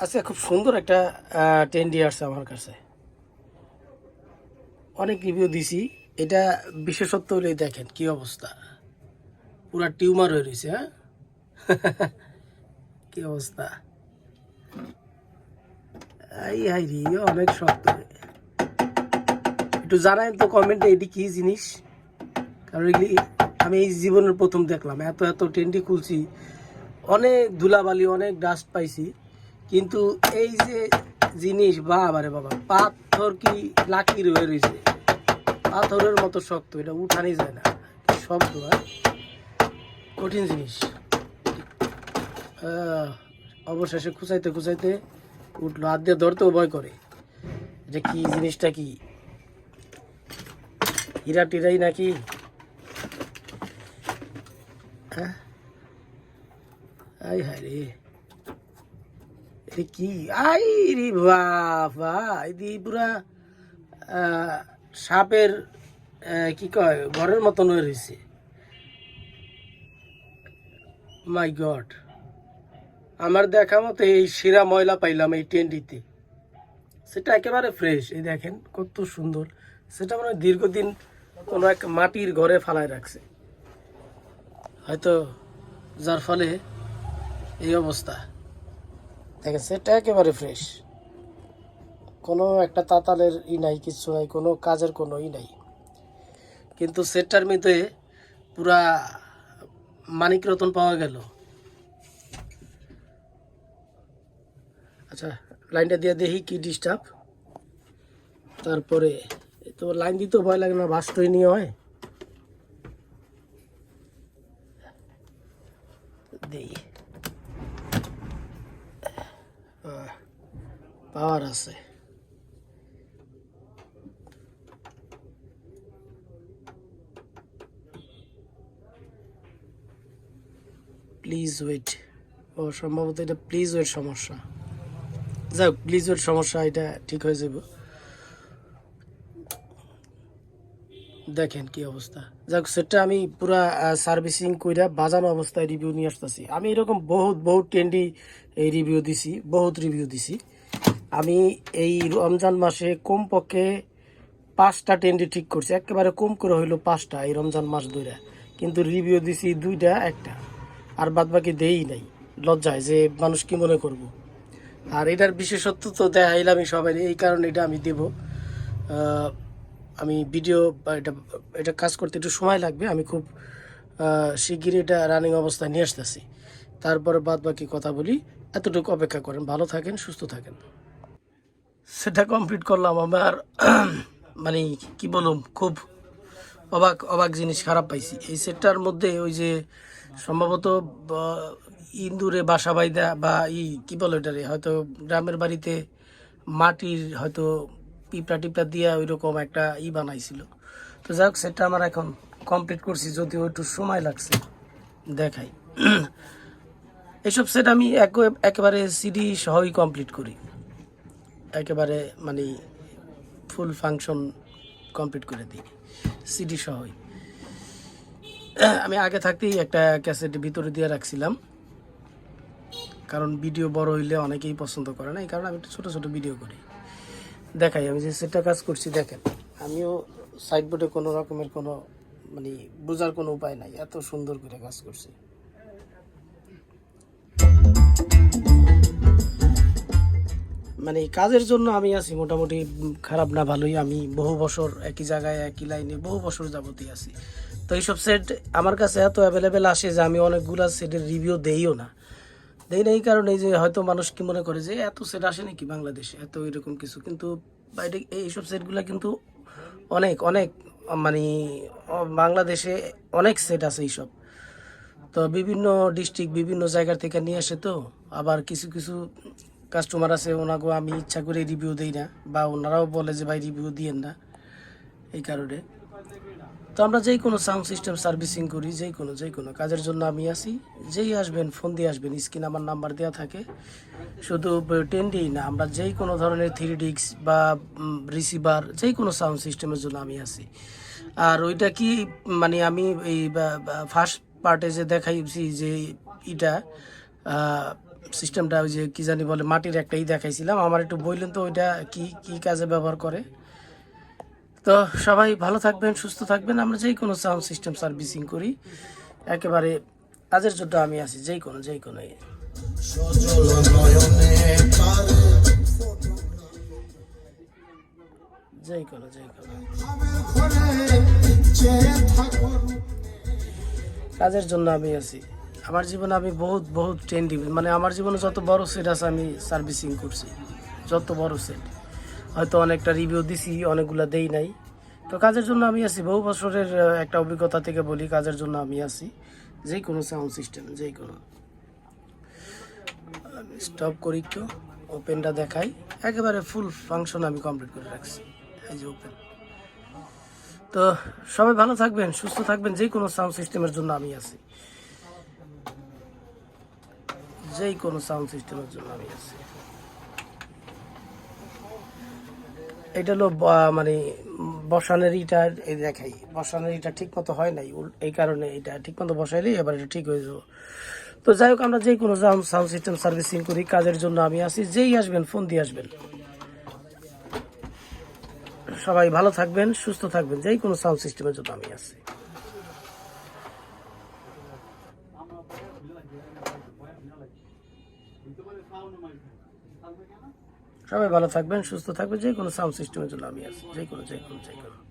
আচ্ছা খুব সুন্দর একটা টেন্ডি আসছে আমার কাছে। অনেক রিভিউ দিছি। এটা বিশেষত্ব হলে দেখেন, কি অবস্থা। পুরা টিউমার হয়ে রয়েছে হ্যাঁ? কি অবস্থা। এই হাই রে, অনেক শক্ত একটু জানাই তো কমেন্টে এটি কি জিনিস? কারণ এগুলি আমি এই জীবনের প্রথম দেখলাম। এত এত টেন্ডি খুলছি। অনেক ধুলাবালি, অনেক ডাস্ট পাইছি। কিন্তু এই যে জিনিস বাবা রে বাবা, পাথর কি লাকির রয়ে রয়েছে? পাথরের মতো শক্ত, এটা উঠানি যায় না। শব্দ হ্যাঁ? কঠিন জিনিস। অবশেষে খুঁচাইতে খুঁচাইতে উঠল, হাত দিয়ে ধরতেও ভয় করে। এটা কি জিনিসটা কি? হীরা টিরাই নাকি? হ্যাঁ? আই হায় রে। কি আই রে বাবা এদি পুরা সাপের কি কয়, ঘরের মতন হয়ে রয়েছে মাই গড আমার দেখা মতো এই শিরা ময়লা পাইলাম এই টেন্ডিতে সেটা একেবারে ফ্রেশ এই দেখেন, কত সুন্দর। সেটা মানে দীর্ঘদিন কোনো এক মাটির ঘরে ফালায় রাখছে। হয়তো যার ফলে এই অবস্থা। দেখেন, সেটা একেবারে ফ্রেশ কোনো একটা তাতালের ই নাই কিচ্ছু নাই, কোনো কাজের কোনো ই নাই। কিন্তু সেটটার মধ্যে পুরা মানিক রতন পাওয়া গেল। আচ্ছা লাইনটা দিয়ে দেখি কি ডিস্টার্ব তারপরে তো লাইন দিতেও ভয় লাগে না বাস্তই নিয়ে হয়। দেই পাওয়ার আছে। প্লিজ ওয়েট ও, সম্ভবত এটা প্লিজ ওয়েট সমস্যা। যাক প্লিজ ওয়েট সমস্যা, এটা ঠিক হয়ে যাব। দেখেন কি অবস্থা। যাক, সেটা আমি পুরা সার্ভিসিং কইরা বাজানো অবস্থায় রিভিউ নিয়ে আসতেছি। আমি এরকম বহুত বহুত টেন্ডি এই রিভিউ দিছি, বহুত রিভিউ দিছি। আমি এই রমজান মাসে কমপক্ষে পাঁচটা টেন্ডি ঠিক করছি। একেবারে কম করে হইল পাঁচটা এই রমজান মাস ধরে কিন্তু রিভিউ দিছি দুইটা, একটা। আর বাদ বাকি দেই নাই। লজ্জায় যে মানুষ কি মনে করব। আর এটার বিশেষত্ব তো দেখাইলামই সবাই, এই কারণে এটা আমি দেব। আমি ভিডিও এটা এটা কাজ করতে একটু সময় লাগবে। আমি খুব শিগগিরই এটা রানিং অবস্থায় নিয়ে আসতেছি। তারপরে বাদ বাকি কথা বলি। এতটুকু অপেক্ষা করেন। ভালো থাকেন, সুস্থ থাকেন। সেটা কমপ্লিট করলাম। আমার মানে কি বলুম খুব অবাক অবাক জিনিস খারাপ পাইছি। এই সেটটার মধ্যে ওই যে সম্ভবত ইন্দুরে বাসা বাইদা বা ই, কী বলে এটারে হয়তো গ্রামের বাড়িতে মাটির হয়তো পিঁপড়া টিপড়া দিয়া ওই রকম একটা ই বানাইছিল। তো যাই হোক, সেটটা আমার এখন কমপ্লিট করছি, যদিও একটু সময় লাগছে দেখাই। এইসব সেট আমি এক- একেবারে সিডি সহই কমপ্লিট করি। একেবারে মানে ফুল ফাংশন কমপ্লিট করে দিই। সিডি সহই। আমি আগে থাকতেই একটা ক্যাসেট ভিতরে দিয়ে রাখছিলাম। কারণ ভিডিও বড় হইলে অনেকেই পছন্দ করে না, এই কারণে আমি একটু ছোটো ছোটো ভিডিও করি। দেখাই, আমি যে সেটা কাজ করছি, দেখেন, আমিও সাইডবোর্ডে কোনো রকমের কোনো মানে বোঝার কোনো উপায় নাই, এত সুন্দর করে কাজ করছি। মানে কাজের জন্য আমি আছি, মোটামুটি খারাপ না ভালোই। আমি বহু বছর একই জায়গায়, একই লাইনে বহু বছর যাবতই আছি। তো এইসব সেট আমার কাছে এত অ্যাভেলেবেল আসে যে আমি অনেকগুলা সেটের রিভিউ দেইও না। দেই না এই কারণে যে হয়তো মানুষ কি মনে করে যে, এত সেট আসে নাকি বাংলাদেশে? এত এরকম কিছু। কিন্তু বাইরে এইসব সেটগুলা কিন্তু অনেক অনেক মানে বাংলাদেশে অনেক সেট আছে এইসব। তো বিভিন্ন ডিস্ট্রিক্ট বিভিন্ন জায়গার থেকে নিয়ে আসে তো। আবার কিছু কিছু কাস্টমার আছে, ওনাকে আমি ইচ্ছা করে রিভিউ দিই না, বা ওনারাও বলে যে, ভাই রিভিউ দিয়েন না। এই কারণে। তো আমরা যেই কোনো সাউন্ড সিস্টেম সার্ভিসিং করি যেই কোনো যেই কোনো কাজের জন্য আমি আছি। যেই আসবেন ফোন দিয়ে আসবেন স্ক্রিন আমার নাম্বার দেওয়া থাকে। শুধু টেন ডি না, আমরা যেই কোনো ধরনের থ্রি ডিক্স বা রিসিভার যেই কোনো সাউন্ড সিস্টেমের জন্য আমি আছি। আর ওইটা কি মানে আমি এই ফার্স্ট পার্টে যে দেখাইছি যে, এটা সিস্টেমটা ওই যে কি জানি বলে, মাটির একটাই দেখাইছিলাম। আমার একটু বললেন তো, ওইটা কি কি কাজে ব্যবহার করে। তো সবাই ভালো থাকবেন, সুস্থ থাকবেন। আমরা যেই কোনো সাউন্ড সিস্টেম সার্ভিসিং করি। একেবারে কাজের জন্য আমি আছি যেই কোনো যেই কোনো। যেই কোনো যেই কোনো। কাজের জন্য আমি আছি। আমার জীবনে আমি বহুত বহুত ট্রেন্ডি মানে আমার জীবনে যত বড় সেট আছে আমি সার্ভিসিং করছি, যত বড় সেট হয়তো অনেকটা রিভিউ দিছি, অনেকগুলো দেই নাই। তো কাজের জন্য আমি আছি, বহু বছরের একটা অভিজ্ঞতা থেকে বলি, কাজের জন্য আমি আছি। যে কোনো সাউন্ড সিস্টেম যে কোনো স্টপ করি একটু ওপেনটা দেখাই। একেবারে ফুল ফাংশন আমি কমপ্লিট করে রাখছি, এই যে ওপেন তো সবাই ভালো থাকবেন, সুস্থ থাকবেন যে কোনো সাউন্ড সিস্টেমের জন্য আমি আছি। যেই কোনো সাউন্ড সিস্টেমের জন্য আমি আছি। এটা হলো মানে বসানের ইটা এই দেখাই। বসানের ইটা ঠিক মতো হয় নাই এই কারণে এটা ঠিক মতো বসাইলেই এবার এটা ঠিক হয়ে যাব। তো যাই হোক, আমরা যে কোনো সাউন্ড সিস্টেম সার্ভিসিং করি, কাজের জন্য আমি আছি। যেই আসবেন ফোন দিয়ে আসবেন। সবাই ভালো থাকবেন, সুস্থ থাকবেন যেই কোনো সাউন্ড সিস্টেমের জন্য আমি আছি। সবাই ভালো থাকবেন, সুস্থ থাকবেন, যে কোনো সাউন্ড সিস্টেমের জন্য আমি আছি, যে কোনো যে কোনো যে কোনো।